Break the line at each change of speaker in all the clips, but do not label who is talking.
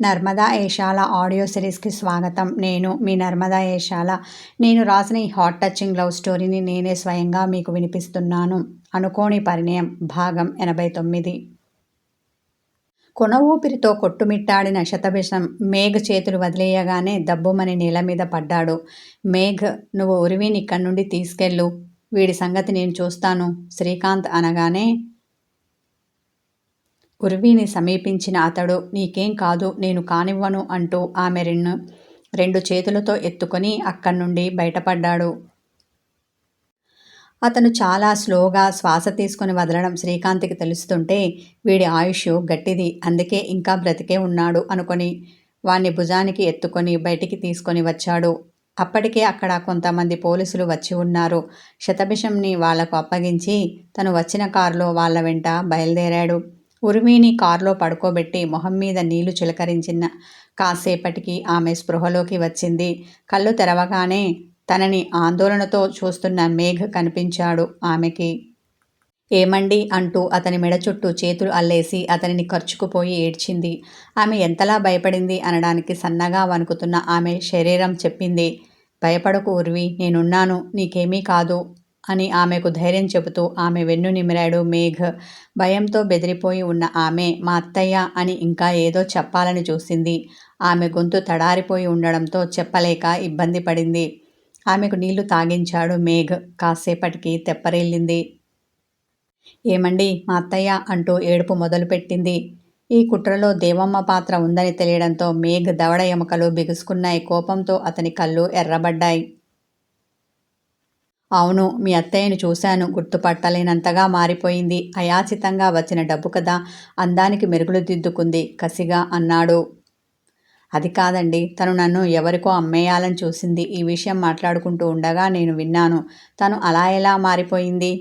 Narmada Eshala audio సిరీస్కి స్వాగతం. నేను మీ నర్మదా ఏషాల. నేను రాసిన ఈ హాట్ టచింగ్ లవ్ స్టోరీని నేనే స్వయంగా మీకు వినిపిస్తున్నాను. అనుకోని పరిణయం. భాగం ఎనభై తొమ్మిది. కొన ఊపిరితో కొట్టుమిట్టాడిన శతభిషం మేఘ్ చేతులు వదిలేయగానే దబ్బుమని నేల మీద పడ్డాడు. మేఘ్ నువ్వు ఉరివిని ఇక్కడి నుండి తీసుకెళ్ళు. వీడి సంగతి నేను చూస్తాను. శ్రీకాంత్ అనగానే ఉర్వీని సమీపించిన అతడు నీకేం కాదు నేను కానివ్వను అంటూ ఆమె రెండు రెండు చేతులతో ఎత్తుకొని అక్కడి నుండి బయటపడ్డాడు. అతను చాలా స్లోగా శ్వాస తీసుకుని వదలడం శ్రీకాంత్కి తెలుస్తుంటే వీడి ఆయుష్ గట్టిది అందుకే ఇంకా బ్రతికే ఉన్నాడు అనుకొని వాణ్ణి భుజానికి ఎత్తుకొని బయటికి తీసుకొని వచ్చాడు. అప్పటికే అక్కడ కొంతమంది పోలీసులు వచ్చి ఉన్నారు. శతభిషంని వాళ్ళకు అప్పగించి తను వచ్చిన కారులో వాళ్ళ వెంట బయలుదేరాడు. ఉర్మిని కారులో పడుకోబెట్టి మొహం మీద నీళ్ళు చిలకరించిన. కాసేపటికి ఆమె స్పృహలోకి వచ్చింది. కళ్ళు తెరవగానే తనని ఆందోళనతో చూస్తున్న మేఘ కనిపించాడు ఆమెకి. ఏమండి అంటూ అతని మెడ చుట్టూ చేతులు అల్లేసి అతనిని ఖర్చుకుపోయి ఏడ్చింది. ఆమె ఎంతలా భయపడింది అనడానికి సన్నగా వణుకుతున్న ఆమె శరీరం చెప్పింది. భయపడకు ఉర్వి నేనున్నాను నీకేమీ కాదు. అని ఆమెకు ధైర్యం చెబుతూ ఆమె వెన్ను నిమిరాడు మేఘ్ భయంతో బెదిరిపోయి ఉన్న ఆమె మా అత్తయ్య అని ఇంకా ఏదో చెప్పాలని చూసింది. ఆమె గొంతు తడారిపోయి ఉండడంతో చెప్పలేక ఇబ్బంది పడింది. ఆమెకు నీళ్ళు తాగించాడు మేఘ్. కాసేపటికి తెప్పరిల్లింది ఏమండి మా అత్తయ్య అంటూ ఏడుపు మొదలుపెట్టింది. ఈ కుట్రలో దేవమ్మ పాత్ర ఉందని తెలియడంతో మేఘ్ దవడ ఎముకలు బిగుసుకున్నాయి. కోపంతో అతని కళ్ళు ఎర్రబడ్డాయి. అవును మీ అత్తయ్యను చూశాను. గుర్తుపట్టలేనంతగా మారిపోయింది. అయాచితంగా వచ్చిన డబ్బు కదా అందానికి మెరుగులు దిద్దుకుంది కసిగా అన్నాడు. అది కాదండి తను నన్ను ఎవరికో అమ్మేయాలని చూసింది. ఈ విషయం మాట్లాడుకుంటూ ఉండగా నేను విన్నాను. తను అలా ఎలా మారిపోయింది?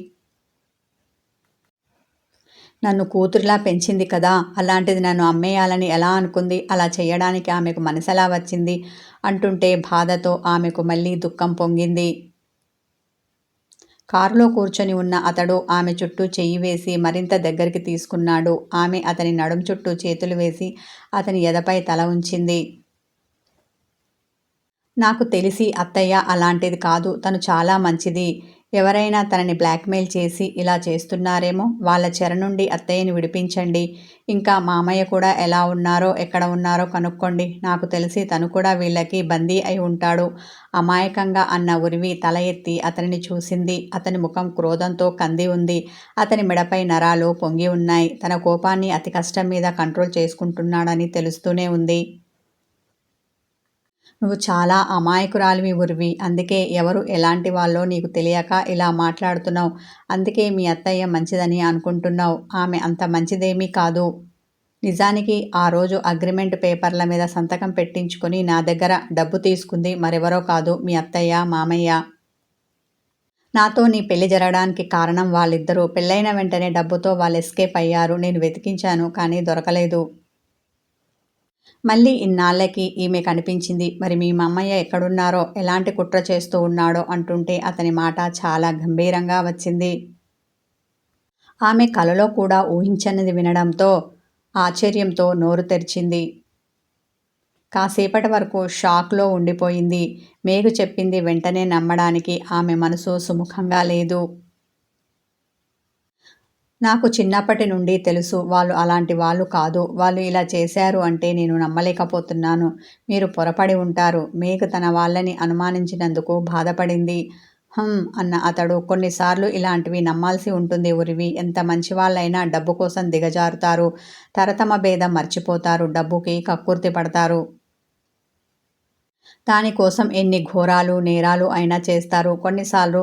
నన్ను కూతురిలా పెంచింది కదా అలాంటిది నన్ను అమ్మేయాలని ఎలా అనుకుంది? అలా చేయడానికి ఆమెకు మనసెలా వచ్చింది? అంటుంటే బాధతో ఆమెకు మళ్ళీ దుఃఖం పొంగింది. కారులో కూర్చొని ఉన్న అతడు ఆమె చుట్టూ చెయ్యి వేసి మరింత దగ్గరికి తీసుకున్నాడు. ఆమె అతని నడుం చుట్టూ చేతులు వేసి అతని ఎదపై తల ఉంచింది. నాకు తెలిసి అత్తయ్య అలాంటిది కాదు. తను చాలా మంచిది. ఎవరైనా తనని బ్లాక్మెయిల్ చేసి ఇలా చేస్తున్నారేమో వాళ్ళ చెర నుండి అత్తయ్యని విడిపించండి. ఇంకా మామయ్య కూడా ఎలా ఉన్నారో ఎక్కడ ఉన్నారో కనుక్కోండి. నాకు తెలిసి తను కూడా వీళ్ళకి బందీ అయి ఉంటాడు. అమాయకంగా అన్న ఉరివి తల ఎత్తి అతనిని చూసింది. అతని ముఖం క్రోధంతో కంది ఉంది. అతని మెడపై నరాలు పొంగి ఉన్నాయి. తన కోపాన్ని అతి కష్టం మీద కంట్రోల్ చేసుకుంటున్నాడని తెలుస్తూనే ఉంది. నువ్వు చాలా అమాయకురాలివి ఉరివి. అందుకే ఎవరు ఎలాంటి వాళ్ళో నీకు తెలియక ఇలా మాట్లాడుతున్నావు. అందుకే మీ అత్తయ్య మంచిదని అనుకుంటున్నావు. ఆమె అంత మంచిదేమీ కాదు. నిజానికి ఆ రోజు అగ్రిమెంట్ పేపర్ల మీద సంతకం పెట్టించుకొని నా దగ్గర డబ్బు తీసుకుంది మరెవరో కాదు మీ అత్తయ్య మామయ్య. నాతో నీ పెళ్ళి జరగడానికి కారణం వాళ్ళిద్దరూ. పెళ్ళైన వెంటనే డబ్బుతో వాళ్ళు ఎస్కేప్ అయ్యారు. నేను వెతికించాను కానీ దొరకలేదు. మళ్ళీ ఇన్నాళ్ళకి ఈమె కనిపించింది. మరి మీ మమ్మయ్య ఎక్కడున్నారో ఎలాంటి కుట్ర చేస్తూ ఉన్నాడో అంటుంటే అతని మాట చాలా గంభీరంగా వచ్చింది. ఆమె కలలో కూడా ఊహించనిది వినడంతో ఆశ్చర్యంతో నోరు తెరిచింది. కాసేపటి వరకు షాక్లో ఉండిపోయింది. మేఘు చెప్పింది వెంటనే నమ్మడానికి ఆమె మనసు సుముఖంగా లేదు. నాకు చిన్నప్పటి నుండి తెలుసు వాళ్ళు అలాంటి వాళ్ళు కాదు. వాళ్ళు ఇలా చేశారు అంటే నేను నమ్మలేకపోతున్నాను. మీరు పొరపడి ఉంటారు. మీకు తన వాళ్ళని అనుమానించినందుకు బాధపడింది. హం అన్న అతడు. కొన్నిసార్లు ఇలాంటివి నమ్మాల్సి ఉంటుంది ఉరివి. ఎంత మంచి వాళ్ళైనా డబ్బు కోసం దిగజారుతారు. తరతమ భేదం మర్చిపోతారు. డబ్బుకి కక్కుర్తి పడతారు. దానికోసం ఎన్ని ఘోరాలు నేరాలు అయినా చేస్తారు. కొన్నిసార్లు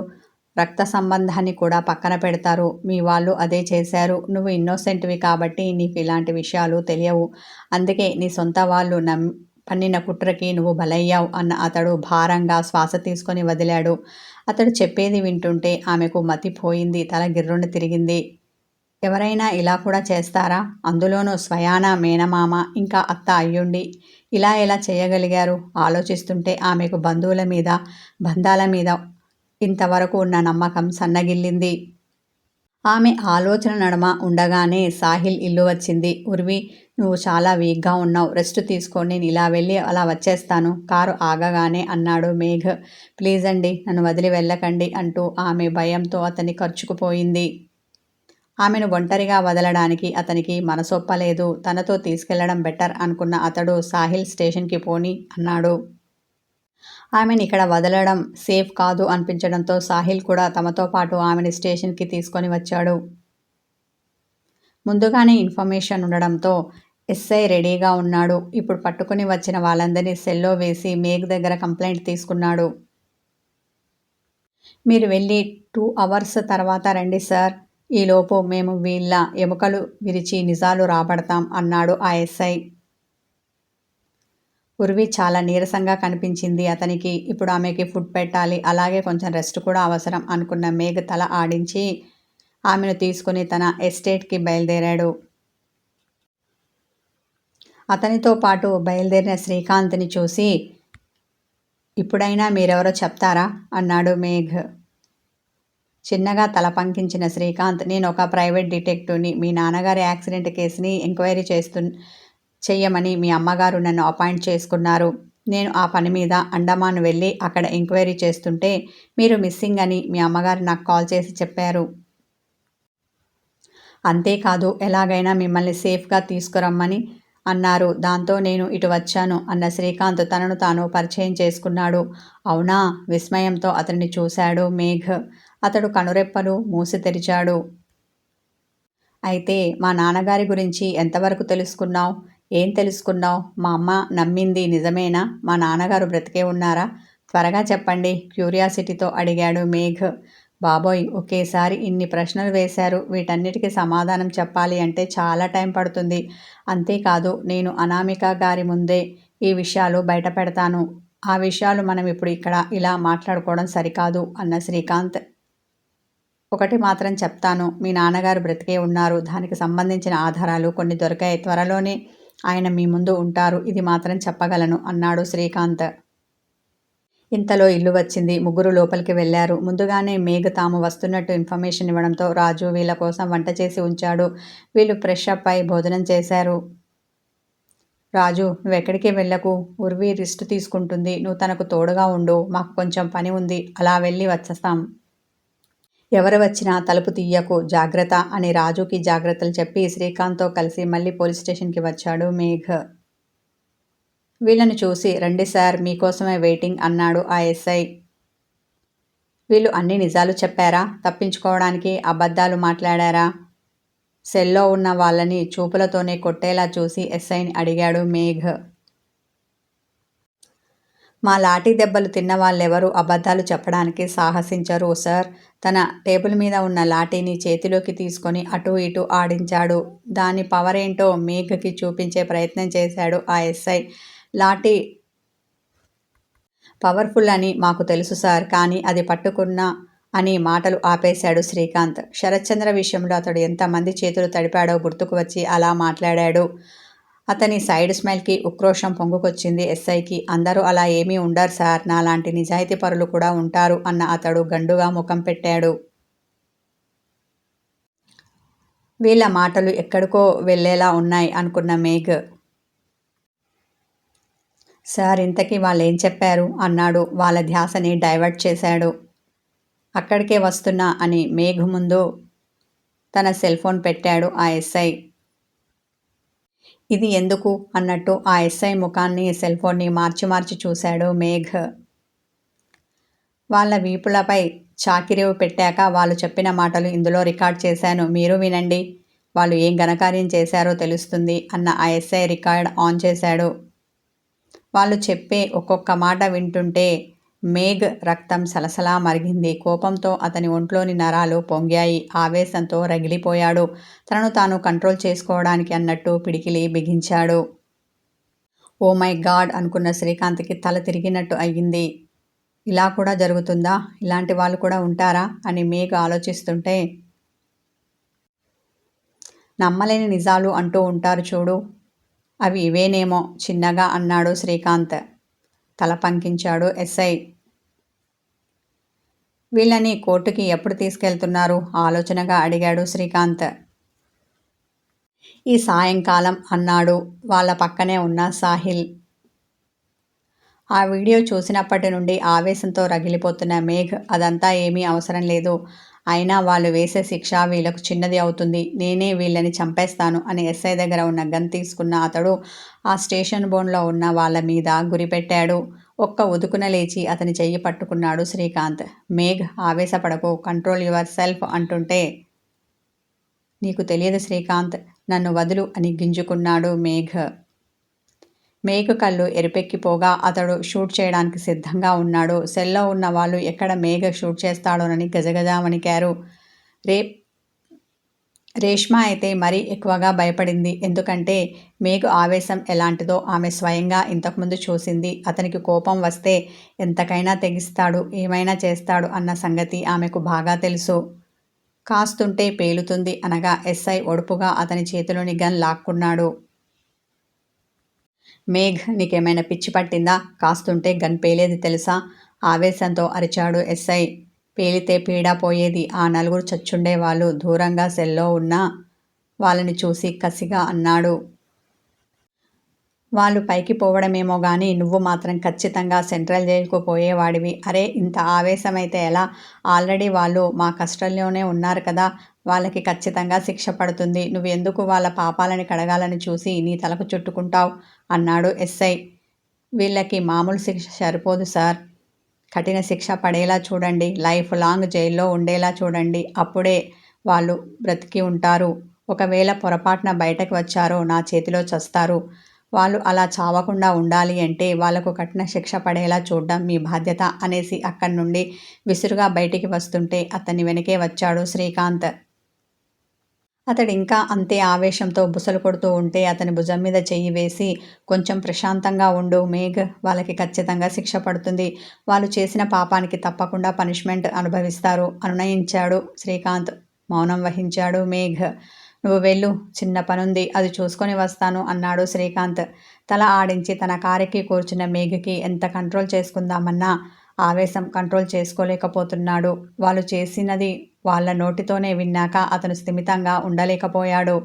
రక్త సంబంధాన్ని కూడా పక్కన పెడతారు. మీ వాళ్ళు అదే చేశారు. నువ్వు ఇన్నోసెంట్వి కాబట్టి నీకు ఇలాంటి విషయాలు తెలియవు. అందుకే నీ సొంత వాళ్ళు నమ్ పన్నిన కుట్రకి నువ్వు బలయ్యావు అన్న అతడు భారంగా శ్వాస తీసుకొని వదిలాడు. అతడు చెప్పేది వింటుంటే ఆమెకు మతిపోయింది తల గిర్రుండి తిరిగింది. ఎవరైనా ఇలా కూడా చేస్తారా? అందులోనూ స్వయాన మేనమామ ఇంకా అత్త అయ్యుండి ఇలా ఎలా చేయగలిగారు? ఆలోచిస్తుంటే ఆమెకు బంధువుల మీద బంధాల మీద ఇంతవరకు ఉన్న నమ్మకం సన్నగిల్లింది. ఆమె ఆలోచన నడమ ఉండగానే సాహిల్ ఇల్లు వచ్చింది. ఉర్వి నువ్వు చాలా వీక్గా ఉన్నావు. రెస్ట్ తీసుకొని నేను ఇలా వెళ్ళి అలా వచ్చేస్తాను. కారు ఆగగానే అన్నాడు మేఘ్. ప్లీజ్ అండి నన్ను వదిలి వెళ్ళకండి అంటూ ఆమె భయంతో అతని ఖర్చుకుపోయింది ఆమెను ఒంటరిగా వదలడానికి అతనికి మనసొప్పలేదు. తనతో తీసుకెళ్ళడం బెటర్ అనుకున్న అతడు సాహిల్ స్టేషన్కి పోని అన్నాడు. ఆమెను ఇక్కడ వదలడం సేఫ్ కాదు అనిపించడంతో సాహిల్ కూడా తమతో పాటు ఆమెను స్టేషన్కి తీసుకొని వచ్చాడు. ముందుగానే ఇన్ఫర్మేషన్ ఉండడంతో ఎస్ఐ రెడీగా ఉన్నాడు. ఇప్పుడు పట్టుకుని వచ్చిన వాళ్ళందరినీ సెల్లో వేసి మేఘ్ దగ్గర కంప్లైంట్ తీసుకున్నాడు. మీరు వెళ్ళి టూ అవర్స్ తర్వాత రండి సార్. ఈలోపు మేము వీళ్ళ ఎముకలు విరిచి నిజాలు రాబడతాం అన్నాడు ఆ ఎస్ఐ. ఉర్వి చాలా నీరసంగా కనిపించింది. అతనికి ఇప్పుడు ఆమెకి ఫుడ్ పెట్టాలి. అలాగే కొంచెం రెస్ట్ కూడా అవసరం అనుకున్న మేఘ తల ఆడించి ఆమెను తీసుకుని తన ఎస్టేట్కి బయలుదేరాడు. అతనితో పాటు బయలుదేరిన శ్రీకాంత్ని చూసి ఇప్పుడైనా మీరెవరో చెప్తారా? అన్నాడు మేఘ్. చిన్నగా తల పంకించిన శ్రీకాంత్ నేను ఒక ప్రైవేట్ డిటెక్టివ్ని మీ నాన్నగారి యాక్సిడెంట్ కేసుని ఎంక్వైరీ చేస్తు చెయ్యమని మీ అమ్మగారు నన్ను అపాయింట్ చేసుకున్నారు. నేను ఆ పని మీద అండమాన్ వెళ్ళి అక్కడ ఎంక్వైరీ చేస్తుంటే మీరు మిస్సింగ్ అని మీ అమ్మగారు నాకు కాల్ చేసి చెప్పారు. అంతేకాదు ఎలాగైనా మిమ్మల్ని సేఫ్గా తీసుకురమ్మని అన్నారు. దాంతో నేను ఇటు వచ్చాను. అన్న శ్రీకాంత్ తనను తాను పరిచయం చేసుకున్నాడు. అవునా? విస్మయంతో అతన్ని చూశాడు మేఘ్. అతడు కనురెప్పలు మూసి తెరిచాడు. అయితే మా నాన్నగారి గురించి ఎంతవరకు తెలుసుకున్నావు? ఏం తెలుసుకున్నావు? మా అమ్మ నమ్మింది నిజమేనా? మా నాన్నగారు బ్రతికే ఉన్నారా? త్వరగా చెప్పండి క్యూరియాసిటీతో అడిగాడు మేఘ్. బాబోయ్ ఒకేసారి ఇన్ని ప్రశ్నలు వేశారు. వీటన్నిటికీ సమాధానం చెప్పాలి అంటే చాలా టైం పడుతుంది. అంతేకాదు నేను అనామిక గారి ముందే ఈ విషయాలు బయట పెడతాను. ఆ విషయాలు మనం ఇప్పుడు ఇక్కడ ఇలా మాట్లాడుకోవడం సరికాదు అన్న శ్రీకాంత్. ఒకటి మాత్రం చెప్తాను మీ నాన్నగారు బ్రతికే ఉన్నారు. దానికి సంబంధించిన ఆధారాలు కొన్ని దొరికాయి. త్వరలోనే ఆయన మీ ముందు ఉంటారు ఇది మాత్రం చెప్పగలను అన్నాడు శ్రీకాంత్. ఇంతలో ఇల్లు వచ్చింది ముగ్గురు లోపలికి వెళ్ళారు ముందుగానే మేఘ తాము వస్తున్నట్టు ఇన్ఫర్మేషన్ ఇవ్వడంతో రాజు వీళ్ళ కోసం వంట చేసి ఉంచాడు. వీళ్ళు ఫ్రెష్ అప్ అయి భోజనం చేశారు. రాజు నువ్వెక్కడికి వెళ్ళకు? ఉర్వి రిస్ట్ తీసుకుంటుంది. నువ్వు తనకు తోడుగా ఉండు మాకు కొంచెం పని ఉంది అలా వెళ్ళి వచ్చేస్తాం. ఎవరు వచ్చినా తలుపు తీయకు జాగ్రత్త అని రాజుకి జాగ్రత్తలు చెప్పి శ్రీకాంత్తో కలిసి మళ్ళీ పోలీస్ స్టేషన్కి వచ్చాడు మేఘ్. వీళ్ళను చూసి రండి సార్ మీకోసమే వెయిటింగ్ అన్నాడు ఆ ఎస్ఐ. వీళ్ళు అన్ని నిజాలు చెప్పారా? తప్పించుకోవడానికి అబద్ధాలు మాట్లాడారా? సెల్లో ఉన్న వాళ్ళని చూపులతోనే కొట్టేలా చూసి ఎస్ఐని అడిగాడు మేఘ్. మా లాఠీ దెబ్బలు తిన్న వాళ్ళెవరూ అబద్ధాలు చెప్పడానికి సాహసించరు సార్. తన టేబుల్ మీద ఉన్న లాఠీని చేతిలోకి తీసుకొని అటు ఇటు ఆడించాడు. దాని పవర్ ఏంటో మేఘకి చూపించే ప్రయత్నం చేశాడు ఆ ఎస్ఐ. లాఠీ పవర్ఫుల్ అని మాకు తెలుసు సార్. కానీ అది పట్టుకున్న అని మాటలు ఆపేశాడు శ్రీకాంత్. శరత్చంద్ర విషయంలో అతడు ఎంతమంది చేతులు తడిపాడో గుర్తుకు వచ్చి అలా మాట్లాడాడు. అతని సైడ్ స్మైల్కి ఉక్రోషం పొంగుకొచ్చింది ఎస్ఐకి. అందరూ అలా ఏమీ ఉండరు సార్. నాలాంటి నిజాయితీ పరులు కూడా ఉంటారు అన్న అతడు గండుగా ముఖం పెట్టాడు. వీళ్ళ మాటలు ఎక్కడికో వెళ్ళేలా ఉన్నాయి అనుకున్న మేఘ్. సార్ ఇంతకీ వాళ్ళు ఏం చెప్పారు? అన్నాడు. వాళ్ళ ధ్యాసని డైవర్ట్ చేశాడు. అక్కడికే వస్తున్నా అని మేఘ్ ముందు తన సెల్ ఫోన్ పెట్టాడు ఆ ఎస్ఐ. ఇది ఎందుకు? అన్నట్టు ఆ ఎస్ఐ ముఖాన్ని సెల్ ఫోన్ని మార్చి మార్చి చూశాడు మేఘ్. వాళ్ళ వీపులపై చాకిరేవు పెట్టాక వాళ్ళు చెప్పిన మాటలు ఇందులో రికార్డ్ చేశాను. మీరు వినండి. వాళ్ళు ఏం ఘనకార్యం చేశారో తెలుస్తుంది అన్న ఆ ఎస్ఐ రికార్డ్ ఆన్ చేశాడు. వాళ్ళు చెప్పే ఒక్కొక్క మాట వింటుంటే మేఘ్ రక్తం సలసలా మరిగింది. కోపంతో అతని ఒంట్లోని నరాలు పొంగాయి. ఆవేశంతో రగిలిపోయాడు. తనను తాను కంట్రోల్ చేసుకోవడానికి అన్నట్టు పిడికిలి బిగించాడు. ఓ మై గాడ్ అనుకున్న శ్రీకాంత్కి తల తిరిగినట్టు అయ్యింది. ఇలా కూడా జరుగుతుందా? ఇలాంటి వాళ్ళు కూడా ఉంటారా? అని మేఘ ఆలోచిస్తుంటే నమ్మలేని నిజాలు అంటూ ఉంటారు చూడు. అవి ఇవేనేమో చిన్నగా అన్నాడు శ్రీకాంత్. తల పంకించాడు ఎస్ఐ. వీళ్ళని కోర్టుకి ఎప్పుడు తీసుకెళ్తున్నారు? ఆలోచనగా అడిగాడు శ్రీకాంత్. ఈ సాయంకాలం అన్నాడు వాళ్ళ పక్కనే ఉన్న సాహిల్. ఆ వీడియో చూసినప్పటి నుండి ఆవేశంతో రగిలిపోతున్న మేఘ్ అదంతా ఏమీ అవసరం లేదు. అయినా వాళ్ళు వేసే శిక్ష వీళ్ళకు చిన్నది అవుతుంది. నేనే వీళ్ళని చంపేస్తాను అని ఎస్ఐ దగ్గర ఉన్న గన్ తీసుకున్న అతడు ఆ స్టేషన్ బోన్లో ఉన్న వాళ్ళ మీద గురిపెట్టాడు ఒక్క ఉదుకున లేచి అతని చెయ్యి పట్టుకున్నాడు శ్రీకాంత్. మేఘ్ ఆవేశపడకు కంట్రోల్ యువర్ సెల్ఫ్ అంటుంటే నీకు తెలియదు శ్రీకాంత్ నన్ను వదులు అని గింజుకున్నాడు మేఘ్. మేక కళ్ళు ఎరిపెక్కిపోగా అతడు షూట్ చేయడానికి సిద్ధంగా ఉన్నాడు. సెల్లో ఉన్న వాళ్ళు ఎక్కడ మేఘ షూట్ చేస్తాడోనని గజగజా వణికారు రే రేష్మ అయితే మరీ ఎక్కువగా భయపడింది. ఎందుకంటే మేఘ ఆవేశం ఎలాంటిదో ఆమె స్వయంగా ఇంతకుముందు చూసింది. అతనికి కోపం వస్తే ఎంతకైనా తెగిస్తాడు ఏమైనా చేస్తాడు అన్న సంగతి ఆమెకు బాగా తెలుసు. కాస్తుంటే పేలుతుంది అనగా ఎస్ఐ ఒడుపుగా అతని చేతిలోని గన్ లాక్కున్నాడు. మేఘ్ నీకేమైనా పిచ్చి పట్టిందా? కాస్తుంటే గన్ పేలేది తెలుసా? ఆవేశంతో అరిచాడు ఎస్ఐ. పేలితే పీడా పోయేది ఆ నలుగురు చచ్చుండేవాళ్ళు దూరంగా సెల్లో ఉన్నా వాళ్ళని చూసి కసిగా అన్నాడు. వాళ్ళు పైకి పోవడమేమో కానీ నువ్వు మాత్రం ఖచ్చితంగా సెంట్రల్ జైలుకు పోయేవాడివి. అరే ఇంత ఆవేశమైతే ఎలా? ఆల్రెడీ వాళ్ళు మా కష్టంలోనే ఉన్నారు కదా వాళ్ళకి ఖచ్చితంగా శిక్ష పడుతుంది. నువ్వు ఎందుకు వాళ్ళ పాపాలని కడగాలని చూసి నీ తలకు చుట్టుకుంటావు? అన్నాడు ఎస్ఐ. వీళ్ళకి మామూలు శిక్ష సరిపోదు సార్. కఠిన శిక్ష పడేలా చూడండి. లైఫ్ లాంగ్ జైల్లో ఉండేలా చూడండి. అప్పుడే వాళ్ళు బ్రతికి ఉంటారు. ఒకవేళ పొరపాటున బయటకు వచ్చారో నా చేతిలో చస్తారు. వాళ్ళు అలా చావకుండా ఉండాలి అంటే వాళ్ళకు కఠిన శిక్ష పడేలా చూడడం మీ బాధ్యత అనేసి అక్కడి నుండి విసురుగా బయటికి వస్తుంటే అతని వెనకే వచ్చాడు శ్రీకాంత్. అతడు ఇంకా అంతే ఆవేశంతో బుసలు కొడుతూ ఉంటే అతని భుజం మీద చెయ్యి వేసి కొంచెం ప్రశాంతంగా ఉండు మేఘ్ వాళ్ళకి ఖచ్చితంగా శిక్ష పడుతుంది. వాళ్ళు చేసిన పాపానికి తప్పకుండా పనిష్మెంట్ అనుభవిస్తారు అనునయించాడు శ్రీకాంత్. మౌనం వహించాడు మేఘ్. నువ్వు వెళ్ళు చిన్న పనుంది అది చూసుకొని వస్తాను అన్నాడు శ్రీకాంత్. తల ఆడించి తన కారెక్కి కూర్చున్న మేఘకి ఎంత కంట్రోల్ చేసుకుందామన్నా ఆవేశం కంట్రోల్ చేసుకోలేకపోతున్నాడు. వాళ్ళు చేసినది వాళ్ళ నోటితోనే విన్నాక అతను స్థిమితంగా ఉండలేకపోయాడు.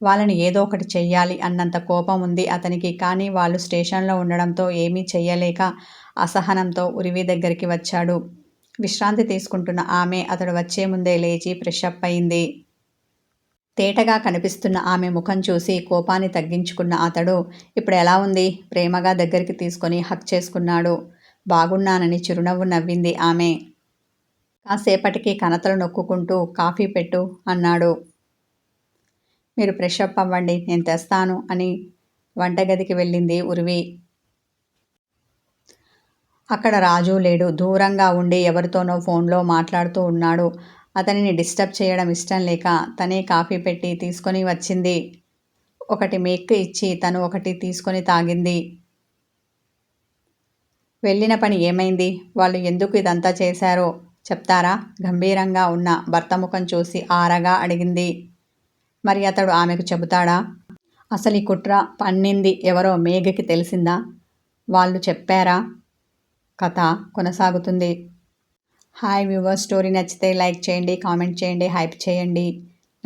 వాళ్ళని ఏదో ఒకటి చెయ్యాలి అన్నంత కోపం ఉంది అతనికి కానీ వాళ్ళు స్టేషన్లో ఉండడంతో ఏమీ చెయ్యలేక అసహనంతో ఉరివి దగ్గరికి వచ్చాడు. విశ్రాంతి తీసుకుంటున్న ఆమె అతడు వచ్చే ముందే లేచి ఫ్రెషప్ అయింది. తేటగా కనిపిస్తున్న ఆమె ముఖం చూసి కోపాన్ని తగ్గించుకున్న అతడు ఇప్పుడు ఎలా ఉంది? ప్రేమగా దగ్గరికి తీసుకొని హక్ చేసుకున్నాడు. బాగున్నానని చిరునవ్వు నవ్వింది ఆమె. కాసేపటికి కనతలు నొక్కుంటూ కాఫీ పెట్టు అన్నాడు. మీరు ఫ్రెష్ అప్ అవ్వండి నేను తెస్తాను అని వంటగదికి వెళ్ళింది ఉరివి. అక్కడ రాజు లేడు. దూరంగా ఉండి ఎవరితోనో ఫోన్లో మాట్లాడుతూ ఉన్నాడు. అతనిని డిస్టర్బ్ చేయడం ఇష్టం లేక తనే కాఫీ పెట్టి తీసుకొని వచ్చింది. ఒకటి మేక్ ఇచ్చి తను ఒకటి తీసుకొని తాగింది. వెళ్ళిన పని ఏమైంది? వాళ్ళు ఎందుకు ఇదంతా చేశారో? చెప్తారా? గంభీరంగా ఉన్న భర్త ముఖం చూసి ఆరగా అడిగింది. మరి అతడు ఆమెకు చెబుతాడా? అసలు ఈ కుట్ర పన్నింది ఎవరో మేఘకి తెలిసిందా? వాళ్ళు చెప్పారా? కథ కొనసాగుతుంది. హాయ్ వ్యూవర్ స్టోరీ నచ్చితే లైక్ చేయండి కామెంట్ చేయండి హైప్ చేయండి.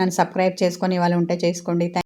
నన్ను సబ్స్క్రైబ్ చేసుకొని వాళ్ళు ఉంటే చేసుకోండి.